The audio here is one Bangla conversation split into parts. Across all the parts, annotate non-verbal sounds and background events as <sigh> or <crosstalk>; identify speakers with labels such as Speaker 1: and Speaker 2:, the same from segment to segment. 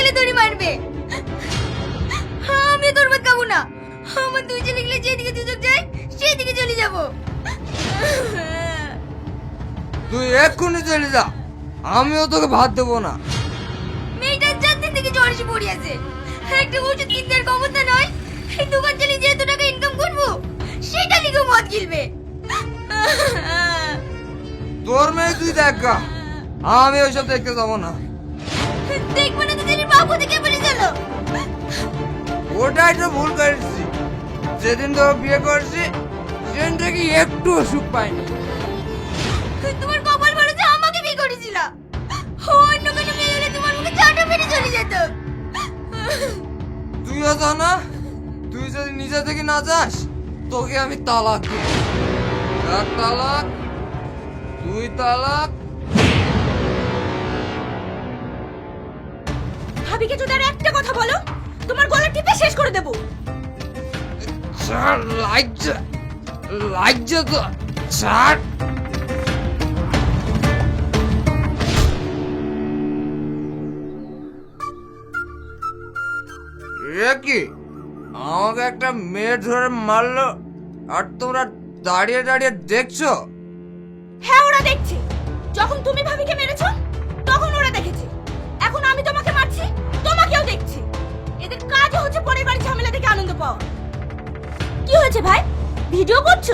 Speaker 1: গেলে দড়ি মারবে। আমি তোর ভাত খাব না। আমার দুই ছেলে গেলে যেদিকে সুযোগ যায় সেদিকে চলে যাব।
Speaker 2: তুই এক্ষুনি চলে যা। আমিও তোকে ভাত দেবো না।
Speaker 1: মেয়েটার চার দিন থেকে জ্বর এসে পড়ে আছে একটা ওষুধ কিনতে ক্ষমতা নয়। এই দোকান চালিয়ে যে টাকা ইনকাম করব সেটা লিখে মদ গিলবে।
Speaker 2: তোর মেয়ে তুই দেখ আমি ওইসব দেখতে যাব না।
Speaker 1: দেখব না তো দিনের বাবু বলে চলো
Speaker 2: ওটাই তো ভুল করেছি। যেদিন তোকে বিয়ে করছি সেদিন থেকে একটু সুখ পাইনি।
Speaker 1: তোমার কপাল যে আমাকে বিয়ে করেছিল। অন্য কোনো মেয়ে হলে তোমার মুখে চাটা চলে যেত।
Speaker 2: তুইও তো না তুই যদি নিজে থেকে না যাস তোকে আমি তালাক দিব। এক তালাক দুই তালাক
Speaker 1: ভাবিকে যদি আর একটা কথা বলো তোমার গলা টিপে শেষ করে দেবো।
Speaker 2: ছাড় লাইজা লাইজা তো কি? আমাকে একটা মেয়ে ধরে মারলো আর তোমরা দাঁড়িয়ে দাঁড়িয়ে দেখছ?
Speaker 1: হ্যাঁ ওরা দেখছে। যখন তুমি ভাবিকে মেরেছো তখন ওরা দেখেছে। এখন আমি তোমাকে হচ্ছে বাড়ি ঝামেলা থেকে আনন্দ পাও। কি হয়েছে ভাই? ভিডিও করছ?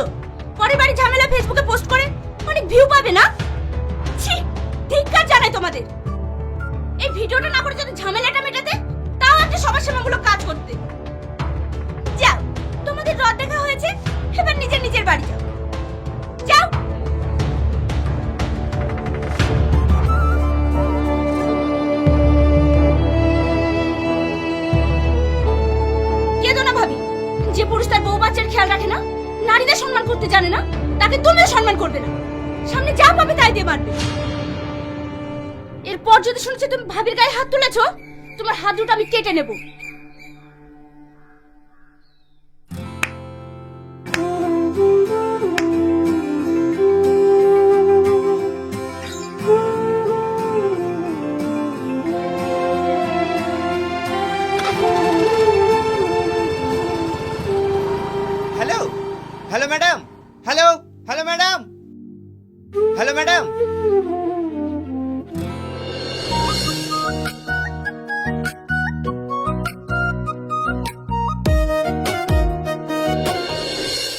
Speaker 1: বাড়ি ঝামেলা ফেসবুকে পোস্ট করে? অনেক ভিউ পাবে না? ছি, ধিক্কার জানাই তোমাদের। এই ভিডিওটা না করে যদি ঝামেলাটা মেটাতে, তাও একটা সমাজসেবামূলক কাজ করতে। যাও, তোমাদের রদ দেখা হয়েছে, এবার নিজের নিজের বাড়ি যাও। খেয়াল রাখে না? নারীদের সম্মান করতে জানে না, তাকে তুমিও সম্মান করবে না। সামনে যা পাবে তাই দিয়ে মারবে এরপর যদি শুনছি তুমি ভাবির গায়ে হাত তুলেছো, তোমার হাত দুটো আমি কেটে নেব।
Speaker 3: Hello madam hello hello madam hello madam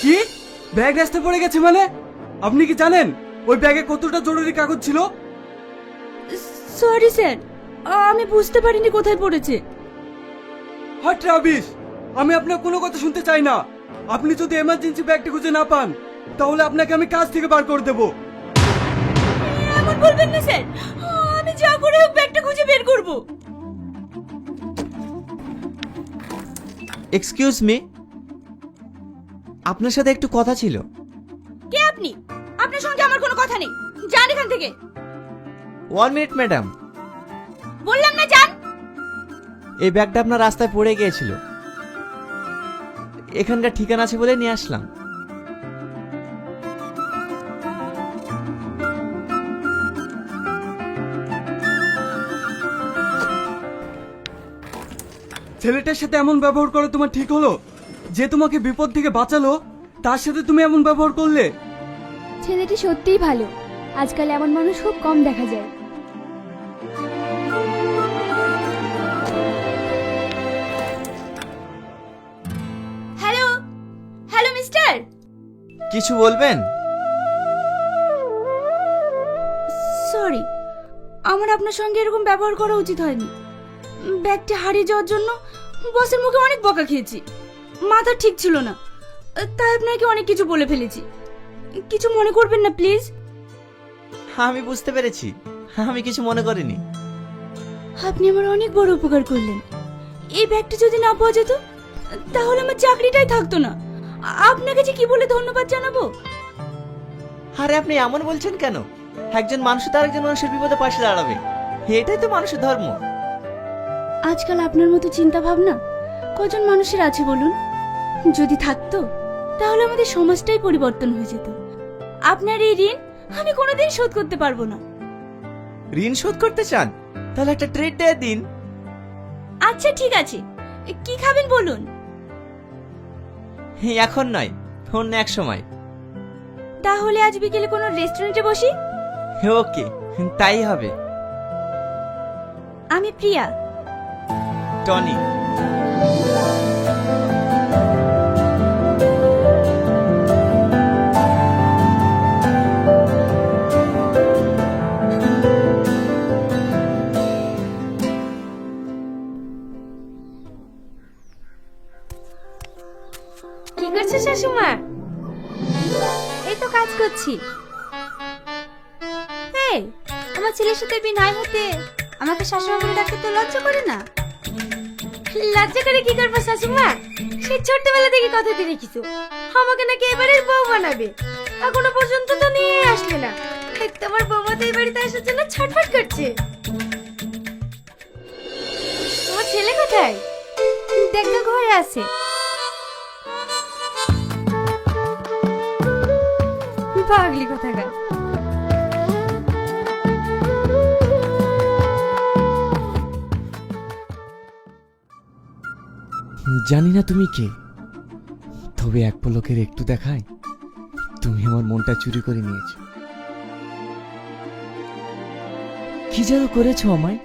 Speaker 4: কি? ব্যাগ রাস্তায় পড়ে গেছে মানে? আপনি কি জানেন ওই ব্যাগে কতটা জরুরি কাগজ ছিল?
Speaker 1: সরি স্যার আমি বুঝতে পারিনি কোথায় পড়েছে।
Speaker 4: হট রাবিশ আমি আপনার কোনো কথা শুনতে চাই না। আপনি যদি এমার্জেন্সি ব্যাগটা খুঁজে না পান তাহলে আপনাকে আমি কাজ থেকে বার করে দেবো।
Speaker 1: এমন বলবেন না স্যার। আমি যা করে হোক ব্যাগটা খুঁজে বের করব।
Speaker 3: এক্সকিউজ মি আপনার সাথে একটু কথা ছিল।
Speaker 1: কে আপনি? আপনার সঙ্গে আমার কোনো কথা নেই। যান এখান থেকে।
Speaker 3: ওয়ান মিনিট ম্যাডাম
Speaker 1: বললাম না যান।
Speaker 3: এই ব্যাগটা আপনার রাস্তায় পড়ে গিয়েছিল। এখানকার ঠিকানা আছে বলে নিয়ে আসলাম।
Speaker 4: ছেলেটার সাথে এমন ব্যবহার করা তোমার ঠিক হলো? যে তোমাকে বিপদ থেকে বাঁচালো তার সাথে তুমি এমন ব্যবহার করলে?
Speaker 5: ছেলেটি সত্যিই ভালো। আজকাল এমন মানুষ খুব কম দেখা যায়।
Speaker 3: কিছু বলবেন?
Speaker 1: সরি আমার আপনার সঙ্গে এরকম ব্যবহার করা উচিত হয়নি। ব্যাগটা হারিয়ে যাওয়ার জন্য বসের মুখে অনেক বকা খেয়েছি। মাথা ঠিক ছিল না তাই আপনাকে অনেক কিছু বলে ফেলেছি। কিছু মনে করবেন না প্লিজ।
Speaker 3: আমি বুঝতে পেরেছি আমি কিছু মনে করিনি।
Speaker 1: আপনি আমার অনেক বড় উপকার করলেন। এই ব্যাগটা যদি না পাওয়া যেত তাহলে আমার চাকরিটাই থাকতো না। আপনাকে যে কি বলে ধন্যবাদ জানাব?
Speaker 3: আরে আপনি এমন বলছেন কেন? একজন মানুষ তো আরেকজন মানুষের বিপদে পাশে দাঁড়াবে। এটাই তো মানুষের ধর্ম।
Speaker 1: আজকাল আপনার মতো চিন্তা ভাবনা কজন মানুষের আছে বলুন? যদি থাকতো তাহলে আমাদের সমাজটাই পরিবর্তন হয়ে যেত। আপনার এই ঋণ আমি কোনোদিন শোধ করতে পারব না।
Speaker 3: ঋণ শোধ করতে চান? তাহলে একটা ট্রেড দেয় দিন।
Speaker 1: আচ্ছা ঠিক আছে। কি খাবেন বলুন? <laughs>
Speaker 3: এখন নয় অন্য এক সময়।
Speaker 1: তাহলে আজ বিকেলে কোনো রেস্টুরেন্টে বসি?
Speaker 3: ওকে তাই হবে।
Speaker 1: আমি প্রিয়া।
Speaker 3: টনি।
Speaker 5: কি করব শাশুমা সে ছোটবেলা থেকে কথা দিয়ে রেখেছো। আমাকে নাকি এবারের বউ বানাবে। এখনও পর্যন্ত তো নিয়ে আসলে না। তোমার বৌমা তো এই বাড়িতে আসার জন্য ছটফট করছে। তোমার ছেলে কোথায়? দেখা ঘরে আছে। পাগলি কোথাকার।
Speaker 3: জানি না তুমি কে। তবে এক পলকের একটু দেখায় তুমি আমার মনটা চুরি করে নিয়েছো। কি যেন করেছ আমায়?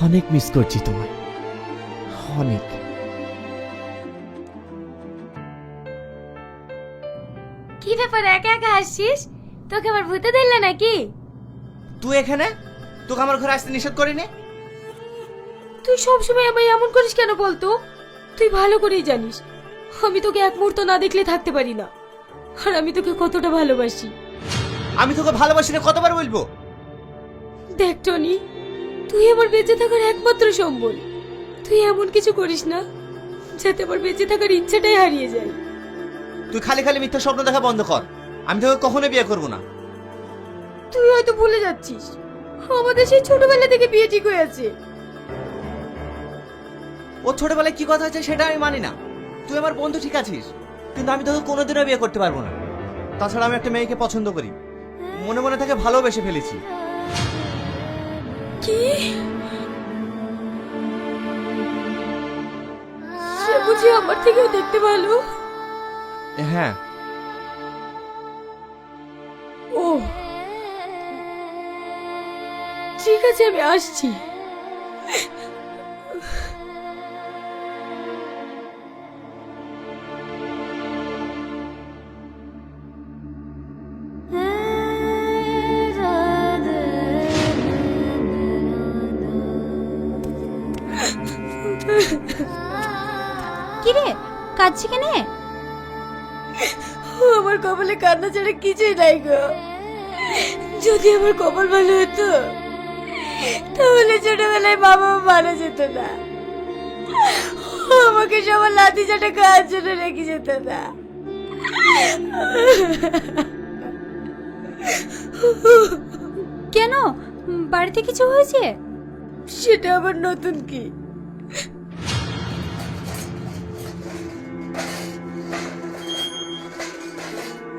Speaker 3: অনেক মিস করছি তোমায়। অনেক।
Speaker 5: কি ব্যাপার একা একা হাসছিস তোকে আবার ভূতে দিলে নাকি?
Speaker 3: তুই এখানে? তোকে আমার ঘরে আসতে নিষেধ করিনি?
Speaker 5: তুই সবসময় আমায় এমন করিস কেন বলতো? তুই ভালো করেই জানিস আমি তোকে এক মুহূর্ত না দেখলে থাকতে পারি না। আর আমি তোকে কতটা ভালোবাসি।
Speaker 3: আমি তোকে ভালোবাসি না কতবার বলব?
Speaker 5: দেখ টনি তুই আমার বেঁচে থাকার একমাত্র সম্বল। তুই এমন কিছু করিস না যাতে আমার বেঁচে থাকার ইচ্ছাটাই হারিয়ে যায়।
Speaker 3: তুই খালি খালি মিথ্যা স্বপ্ন দেখা বন্ধ কর। আমি তোকে কখনো বিয়ে করব না।
Speaker 5: তুই হয়তো ভুলে যাচ্ছিস। আমাদের সেই ছোটবেলা থেকে বিয়ে ঠিক হয়ে আছে।
Speaker 3: ও ছোটবেলায় কি কথা আছে সেটা আমি মানি না। তুই আমার বন্ধু ঠিক আছিস? কিন্তু আমি তোকে কোনোদিনও বিয়ে করতে পারব না। তাছাড়া আমি একটা মেয়েকে পছন্দ করি। মনে মনে তাকে ভালোবেসে ফেলেছি।
Speaker 5: কি? সে বুঝি আমার থেকেও দেখতে ভালো।
Speaker 3: হ্যাঁ।
Speaker 5: ও। ঠিক আছে আমি আসছি। আমার কপালে কান্না ছাড়া কিছুই নাই গো। যদি আমার কপাল ভালো হতো তাহলে ছোটবেলায় মা বাবা মারা যেত না। আমাকে সবার লাঠি চাটা খাওয়ার জন্য রেখে যেত না।
Speaker 1: কেন? বাড়িতে কিছু হয়েছে?
Speaker 5: সেটা আবার নতুন কি?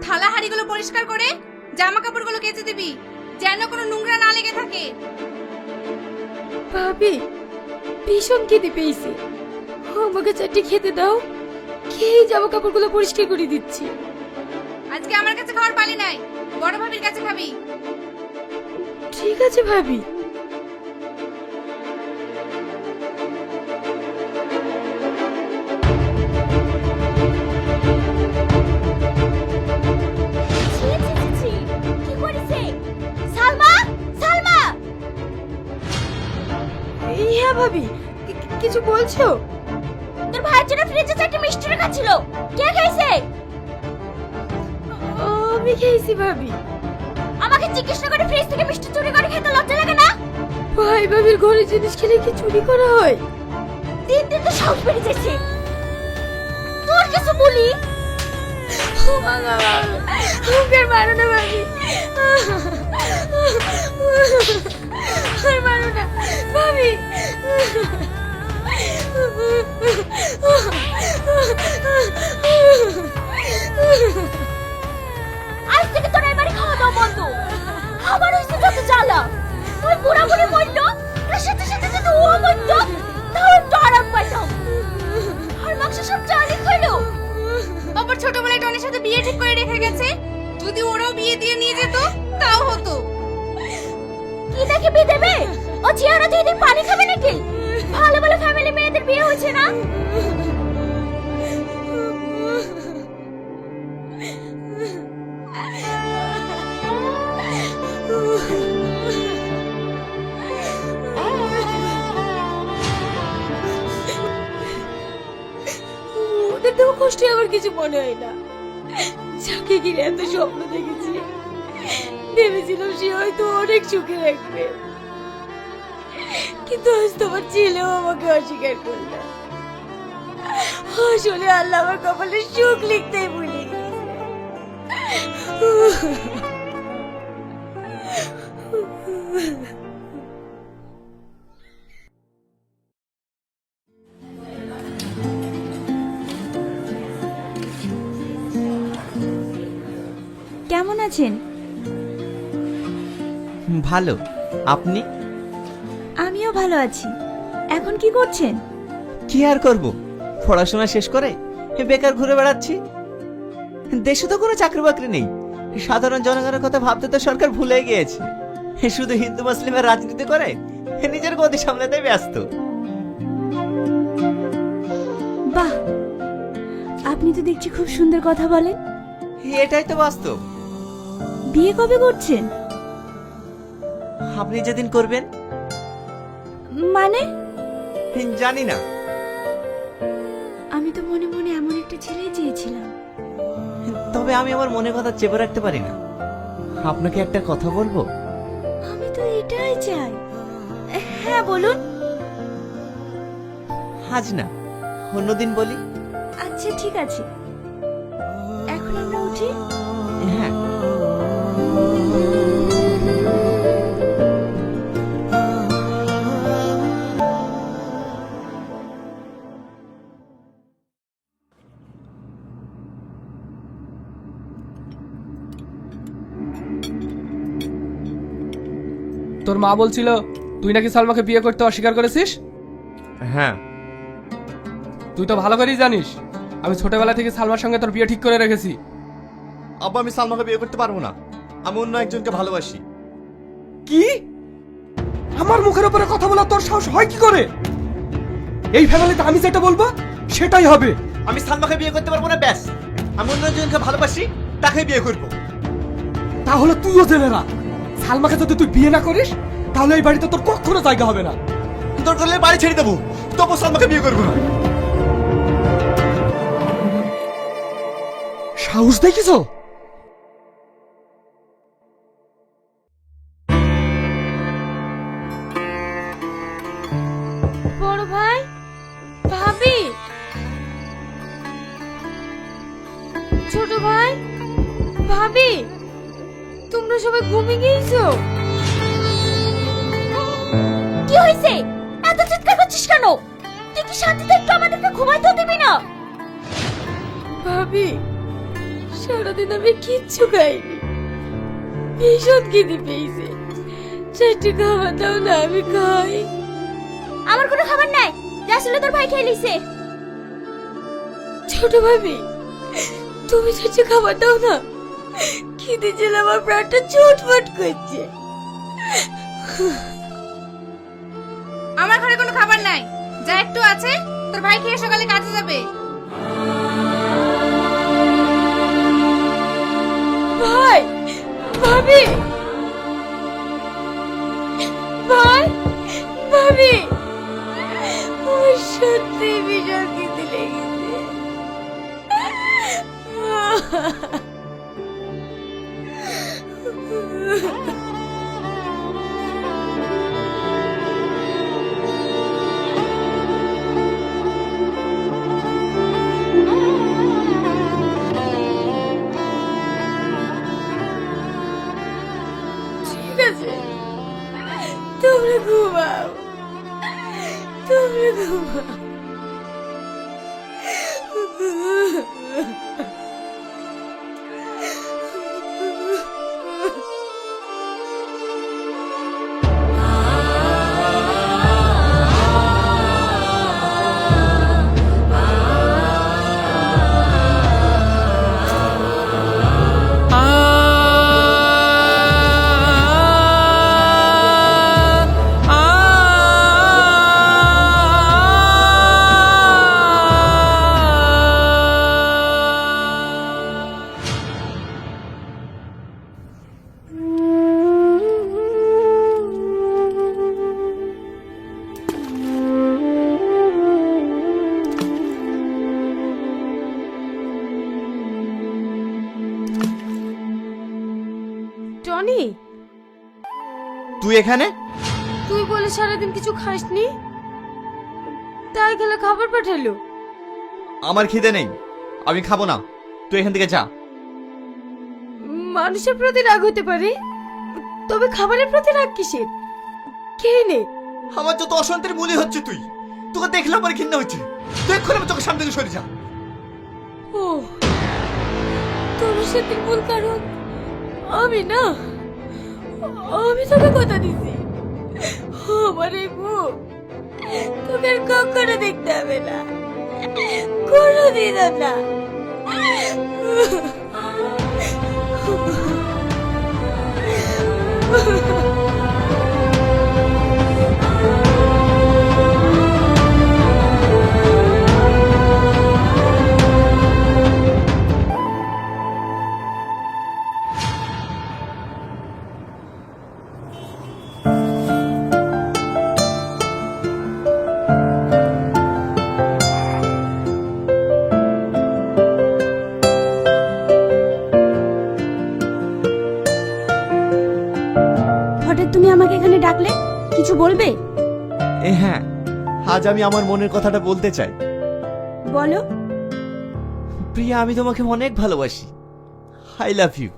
Speaker 1: থালা হাড়িগুলো পরিষ্কার করে জামা কাপড়গুলো কেচে দিবি যেন কোনো নোংরা না লেগে থাকে।
Speaker 5: ভাবি ভীষণ খেতে পেয়েছে। আমাকে চারটি খেতে দাও। খেয়ে জামা কাপড়গুলো পরিষ্কার করে দিচ্ছি।
Speaker 1: আজকে আমার কাছে খাওয়ার পালি নাই। বড় ভাবির কাছে খাবি।
Speaker 5: ঠিক আছে ভাবি। কিছু
Speaker 1: তোর ভাইয়ের জন্য ফ্রিজে চারটে মিষ্টি রাখা ছিল। কে খাইছে
Speaker 5: আমি খেয়েছি ভাবি।
Speaker 1: আমাকে জিজ্ঞেস না করে ফ্রিজ থেকে মিষ্টি চুরি করে খেতে লজ্জা লাগে না?
Speaker 5: ভাই ভাবির ঘরে জিনিস খেলে কি চুরি করা হয়?
Speaker 1: দিন দিন তো সাহস বেড়ে যাচ্ছে তোর কিছু বলি?
Speaker 5: আমাকে মারো না ভাবি। আর মারো না। ভাবি।
Speaker 1: আজ থেকে তোর এবারে খাওয়া দাওয়া বন্ধ। আমার হয়েছে যত জ্বালা। ওই বুড়া বুড়ি মরলো সাথে সাথে যদি ও মরত
Speaker 5: তাও একটু আরাম পাইতাম আর মাংস সব চালি খাইলো। আবার ছোটবেলায় টনির সাথে বিয়ে ঠিক করে রেখে গেছে? যদি ওরাও বিয়ে দিয়ে নিয়ে যেত তাও হতো।
Speaker 1: কি দেখে বিয়ে দেবে? ও চেহারা দিয়ে পানি খাবে নাকি? বিয়ে হয়েছে না?
Speaker 5: ওদের তো কষ্টে আমার কিছু মনে হয় না। যাকে ঘিরে এত স্বপ্ন দেখেছি, ভেবেছিলাম সে হয়তো অনেক সুখে রাখবে কিন্তু আজ তোমার ছেলেও আমাকে অস্বীকার করল। আসলে আল্লাহ আমার কপালে সুখ লিখতেই ভুলে
Speaker 1: কেমন আছেন?
Speaker 3: ভালো। আপনি?
Speaker 1: ভালো আছি। এখন কি করছেন?
Speaker 3: কি আর করব? পড়াশোনা শেষ করে বেকার ঘুরে বেড়াচ্ছি। দেশে তো কোনো চাকরি বাকরি নেই। সাধারণ জনগণের কথা ভাবতে তো সরকার ভুলে গিয়েছে। শুধু হিন্দু মুসলিমের রাজনীতি করে নিজের গতি সামলাতে ব্যস্ত।
Speaker 1: বাহ! আপনি তো দেখছি খুব সুন্দর কথা বলেন।
Speaker 3: এটাই তো বাস্তব।
Speaker 1: বিয়ে কবে করছেন?
Speaker 3: আপনি যেদিন করবেন
Speaker 1: মানে?
Speaker 3: জানি না।
Speaker 1: আমি তো মনে মনে এমন একটা ছেলেই চেয়েছিলাম।
Speaker 3: তবে আমি আমার মনে কথা চেপে রাখতে পারি না। আপনাকে একটা কথা বলব?
Speaker 1: আমি তো এটাই চাই। হ্যাঁ বলুন।
Speaker 3: আজ না অন্যদিন বলি।
Speaker 1: আচ্ছা ঠিক আছে। এখন আমরা উঠি?
Speaker 3: হ্যাঁ।
Speaker 6: তোর মা বলছিল তুই নাকি সালমাকে বিয়ে করতে অস্বীকার করেছিস?
Speaker 3: হ্যাঁ।
Speaker 6: তুই তো ভালো করেই জানিস আমি ছোটবেলা থেকে সালমার সঙ্গে তোর বিয়ে ঠিক করে রেখেছি।
Speaker 3: আব্বা আমি সালমাকে বিয়ে করতে পারব না। আমি অন্য একজনকে ভালোবাসি।
Speaker 4: কি? আমার মুখের উপরে কথা বলা তোর সাহস হয় কি করে? এই ফ্যামিলিতে আমি যেটা বলব সেটাই হবে।
Speaker 3: আমি সালমাকে বিয়ে করতে পারব না ব্যাস। আমি অন্য একজনকে ভালোবাসি তাকে বিয়ে করব।
Speaker 4: তাহলে তুইও জেনে না সালমাকে যদি তুই বিয়ে না করিস তাহলে এই বাড়িতে তোর কখনো জায়গা হবে না।
Speaker 3: তোর করলে বাড়ি ছেড়ে দেবো। তবু সালমাকে বিয়ে করব না।
Speaker 4: সাহস দেখিছো
Speaker 5: সারাদিন আমি কিচ্ছু খাইনি। ভীষণ খিদে পেয়েছে। চারটে খাবার দাও না আমি খাই।
Speaker 1: আমার কোনো খাবার নাই। যা আসলে তোর ভাই খেয়ে লিছে
Speaker 5: ছোট ভাবি তুমি চারটে খাবার দাও না। খিদে জেলে আমার প্রাণটা ছটফট করছে। আমার ঘরে কোনো খাবার নাই। যা একটু আছে তোর ভাই খেয়ে সকালে কাজে যাবে। ভাই ভাবি। ভাই ভাবি। সত্যি ভীষণ খিদে লেগেছে। ঠিক
Speaker 3: এখানে?
Speaker 5: তুই বলে সারাদিন কিছু খাসনি? তাই গেলে খাবার পাঠালো
Speaker 3: আমার খিদে নেই। আমি খাব না। তুই এখান থেকে যা।
Speaker 5: মানুষের প্রতি রাগ হতে পারে তবে খাবারের প্রতি রাগ কিসের? খেয়ে নে?
Speaker 3: আমার যত অশান্তির মনে হচ্ছে তুই তোকে দেখলে আমার ঘৃণা হচ্ছে। তুই এক্ষুনি আমার চোখের সামনে থেকে সরে যা।
Speaker 5: ও তোর সাথে মূল কারণ আমি না? আমি তোকে কথা দিছি। আমার এই মুখ তোকে কখনো দেখতে হবে না। কোনোদিন না।
Speaker 3: আমি আমার মনের কথাটা বলতে চাই।
Speaker 1: বলো।
Speaker 3: প্রিয়া আমি তোমাকে অনেক ভালোবাসি। আই লাভ ইউ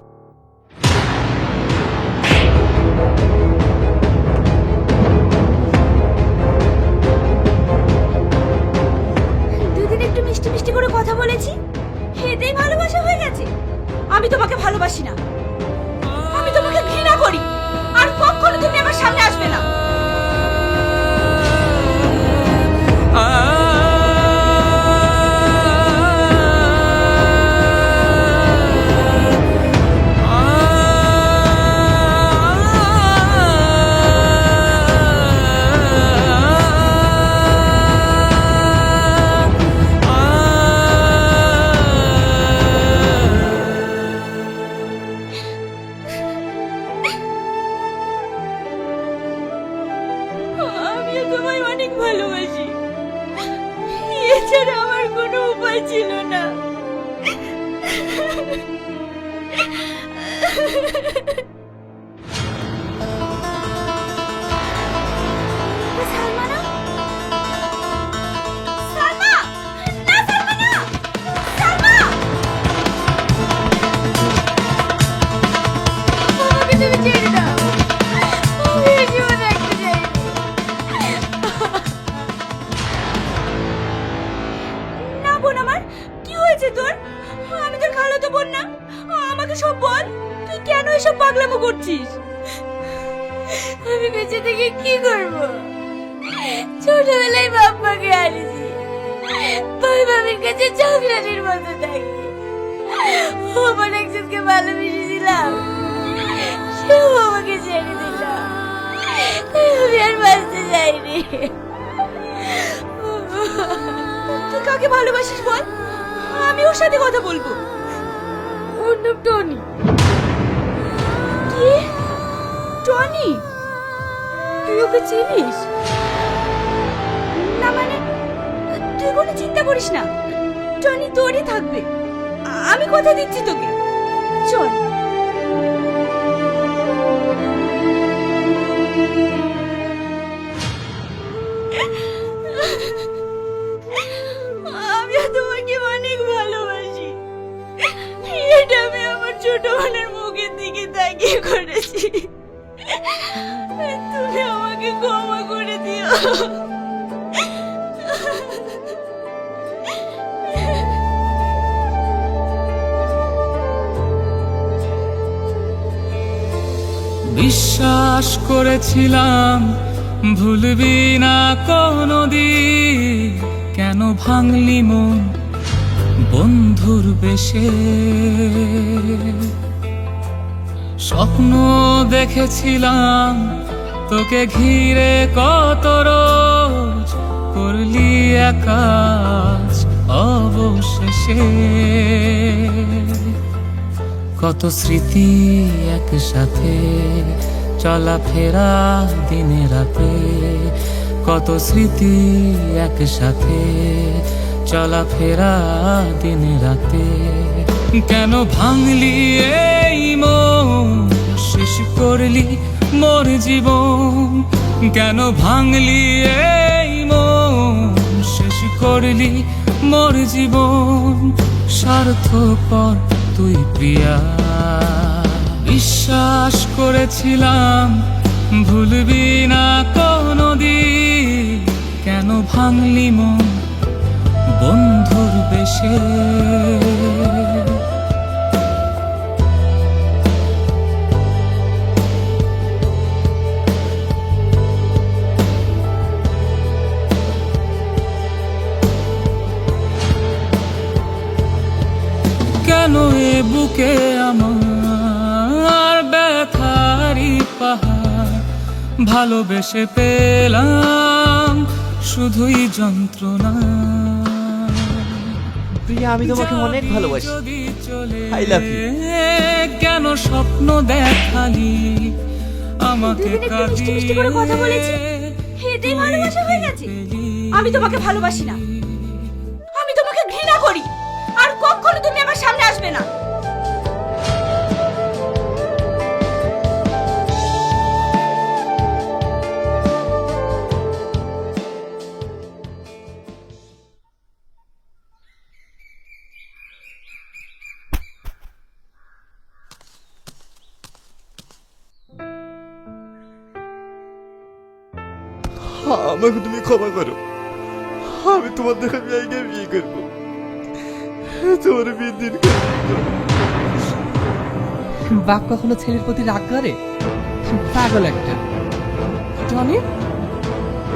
Speaker 1: দুদিন একটু মিষ্টি মিষ্টি করে কথা বলেছি। এতেই ভালোবাসা হয়ে গেছে। আমি তোমাকে ভালোবাসি না।
Speaker 5: ওকে চিনিস?
Speaker 1: না মানে তুই কোনো চিন্তা করিস না। টনি তোরই থাকবে। আমি কথা দিচ্ছি তোকে। চল। আমিও তোমাকে অনেক ভালোবাসি। এটা আমি আমার ছোট বোনের মুখের দিকে তাকিয়ে করেছি। ক্ষমা করে দিও
Speaker 7: বিশ্বাস করেছিলাম, ভুলবি না কোনদিন। কেন ভাঙলি মন বন্ধুর বেশে? স্বপ্ন দেখেছিলাম তোকে ঘিরে কত রোজ করলি আকাশ অবশেষে। কত স্মৃতি একসাথে চলাফেরা দিনে রাতে। কত স্মৃতি একসাথে চলাফেরা দিনে রাতে। কেন ভাঙলি এই মন, শেষ করলি মোর জীবন, কেন ভাঙলি এই মন? শেষ করলি মোর জীবন, স্বার্থপর তুই প্রিয়া। বিশ্বাস করেছিলাম, ভুলবি না কোনো দিন কেন ভাঙলি মন বন্ধুর বেশে? ভালোবেসে পেলাম শুধুই যন্ত্রণা।
Speaker 3: প্রিয়া আমি তোমাকে অনেক ভালোবাসি।
Speaker 7: আই চলে
Speaker 3: ইউ
Speaker 7: কেন স্বপ্ন দেখালি? আমাকে
Speaker 1: দুদিন মিষ্টি মিষ্টি করে কথা বলেছি। ভালোবাসা হয়ে গেছে। আমি তোমাকে ভালোবাসি না।
Speaker 4: আমাকে তুমি ক্ষমা করো। আমি তোমার দেখা মেয়েকে বিয়ে করব। তোমার বিয়ে দিন
Speaker 6: বাপ কখনো ছেলের প্রতি রাগ করে? পাগল একটা। টনি?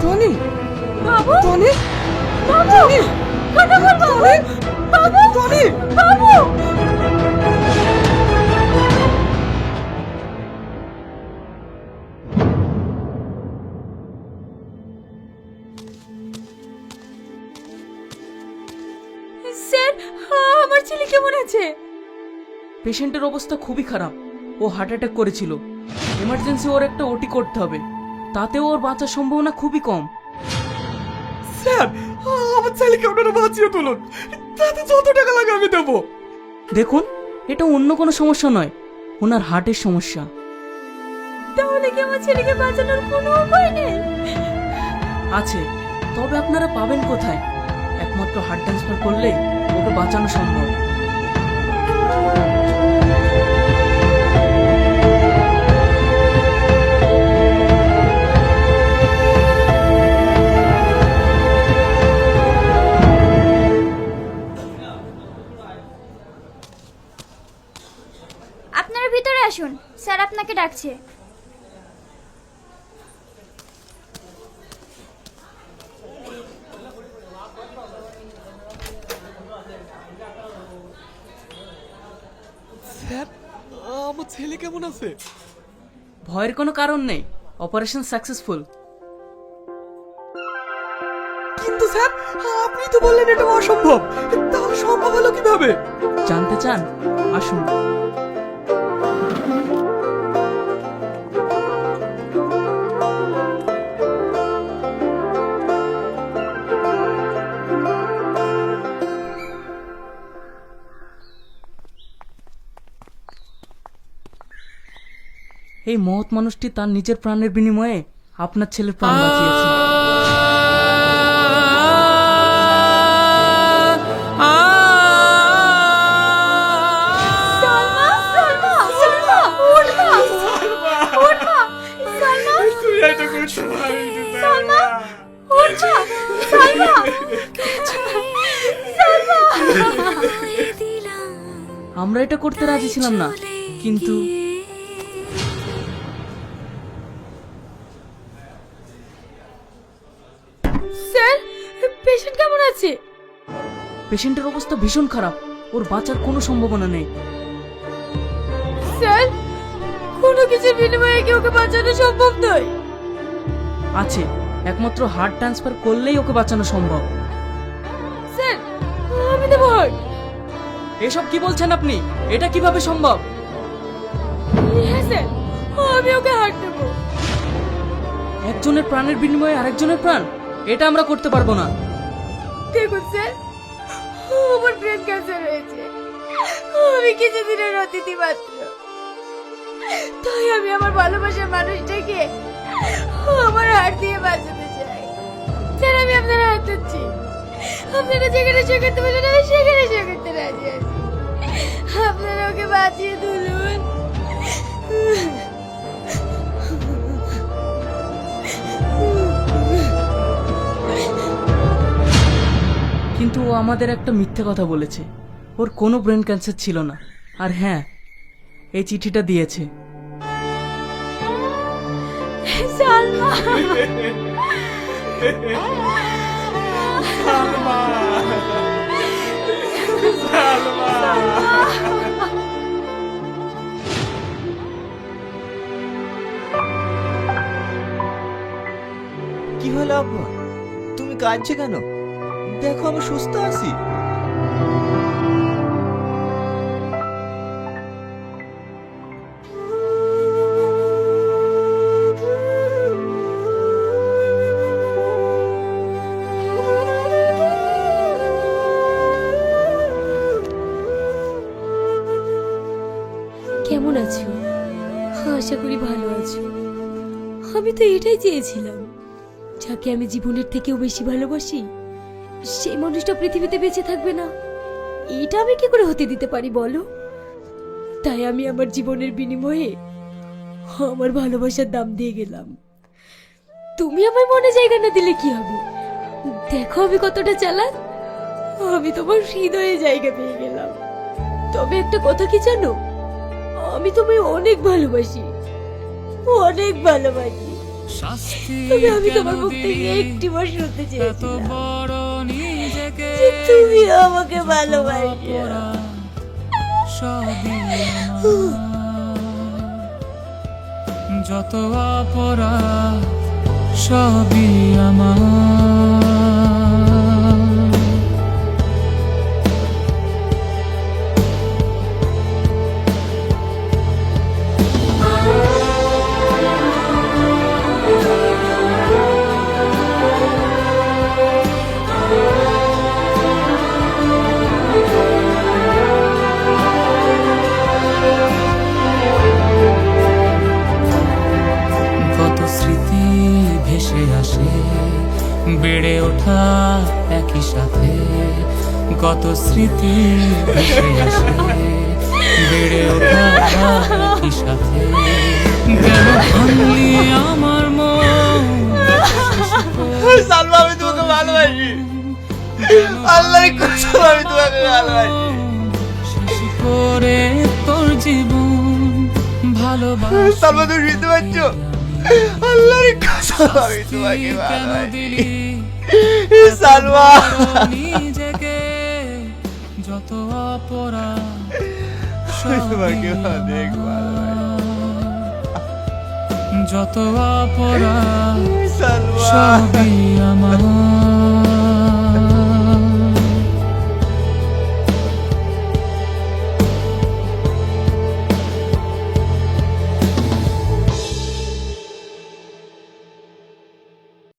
Speaker 6: টনি?
Speaker 1: বাবু?
Speaker 6: টনি?
Speaker 1: বাবু! বল বাবু! বাবু! বাবু! স্যার আমার ছেলে কেমন আছে?
Speaker 8: পেশেন্টের অবস্থা খুবই খারাপ। ও হার্ট অ্যাটাক করেছিল। এমার্জেন্সি ওর একটা ওটি করতে হবে। তাতেও ওর বাঁচার সম্ভাবনা খুবই কম।
Speaker 4: স্যার আমার ছেলেকে আপনারা বাঁচিয়ে তুলুন। তাতে যত টাকা লাগে আমি দেবো।
Speaker 8: দেখুন এটা অন্য কোনো সমস্যা নয়। ওনার হার্টের সমস্যা।
Speaker 1: তাহলে কি আমার ছেলেকে বাঁচানোর কোনো উপায় নেই?
Speaker 8: আছে। তবে আপনারা পাবেন কোথায়? একমাত্র হার্ট ট্রান্সফার করলে ওকে বাঁচানো সম্ভব।
Speaker 5: আপনারা ভিতরে আসুন। স্যার আপনাকে ডাকছে।
Speaker 4: ছেলে কেমন আছে?
Speaker 8: ভয়ের কোনো কারণ নেই। অপারেশন সাকসেসফুল
Speaker 4: কিন্তু স্যার আপনি তো বললেন এটা অসম্ভব। তাহলে সম্ভব হলো কীভাবে?
Speaker 8: জানতে চান? আসুন। এই মহৎ মানুষটি তার নিজের প্রাণের বিনিময়ে আপনার ছেলের প্রাণ বাঁচিয়েছে। আমরা এটা করতে রাজি ছিলাম না কিন্তু পেশেন্টের অবস্থা ভীষণ খারাপ। ওর বাঁচার কোনো সম্ভাবনা নেই।
Speaker 1: স্যার কোনো কিছুর বিনিময়ে কি ওকে বাঁচানো সম্ভব নয়?
Speaker 8: আছে। একমাত্র হার্ট ট্রান্সফার করলেই ওকে বাঁচানো সম্ভব।
Speaker 1: স্যার আমি দেবো।
Speaker 8: এসব কি বলছেন আপনি? এটা কীভাবে সম্ভব?
Speaker 1: হ্যাঁ স্যার আমি ওকে হার্ট দেবো।
Speaker 8: একজনের প্রাণের বিনিময়ে আরেকজনের প্রাণ? এটা আমরা করতে পারব না।
Speaker 1: দেখুন স্যার ক্যান্সার হয়েছে। আমি কিছুদিনের অতিথি মাত্র।
Speaker 5: তাই আমি আমার ভালোবাসার মানুষটাকে আমার হাত দিয়ে বাঁচাতে চাই। স্যার, আমি আপনার হাত ধরছি আপনারা যেখানে শেখাতে বলেন, আমি সেখানে শেখাতে রাজি আছি। আপনারা ওকে বাঁচিয়ে তুলুন।
Speaker 8: কিন্তু ও আমাদের একটা মিথ্যে কথা বলেছে। ওর কোনো ব্রেন ক্যান্সার ছিল না। আর হ্যাঁ এই চিঠিটা দিয়েছে।
Speaker 3: কি হলো আব্বা তুমি কাঁদছো কেন? দেখো, আমি সুস্থ আছি।
Speaker 5: কেমন আছো? আশা করি ভালো আছো। আমি তো এটাই চেয়েছিলাম, যাকে আমি জীবনের থেকেও বেশি ভালোবাসি। সেই মানুষটা পৃথিবীতে বেঁচে থাকবে না। এটা আমি কি করে হতে দিতে পারি বলো? তাই আমি আমার জীবনের বিনিময়ে আমার ভালোবাসার দাম দিয়ে গেলাম। তুমি আমার মনে জায়গা না দিলে কি হবে? দেখো আমি কতটা চালাক। আমি তোমার হৃদয়ে জায়গা পেয়ে গেলাম। তবে একটা কথা কি জানো? আমি তোমায় অনেক ভালোবাসি। অনেক ভালোবাসি। তবে আমি তোমার মুখ থেকে একটি বার শুনতে চেয়েছিলাম। তুমি আমাকে ভালোবাসো।
Speaker 7: যত অপরাধ সবই আমার ওঠা একই সাথে কত স্মৃতি ভেসে আসে। বেড়ে ওঠা একই সাথে কেন ভাঙলি আমার মন।
Speaker 3: সালমা আমি তোমাকে ভালোবাসি। আল্লাহর কসম আমি তোমাকে ভালোবাসি
Speaker 7: করে তোর জীবন ভালোবাসা।
Speaker 3: সালমা তুমি শুনতে পাচ্ছ আল্লাহর কসম আমি তোমাকে ভালোবাসি। সালমা।
Speaker 7: নিজেকে যত অপরাধ
Speaker 3: তোমাকে অনেক
Speaker 7: যত অপরাধ সবই আমার।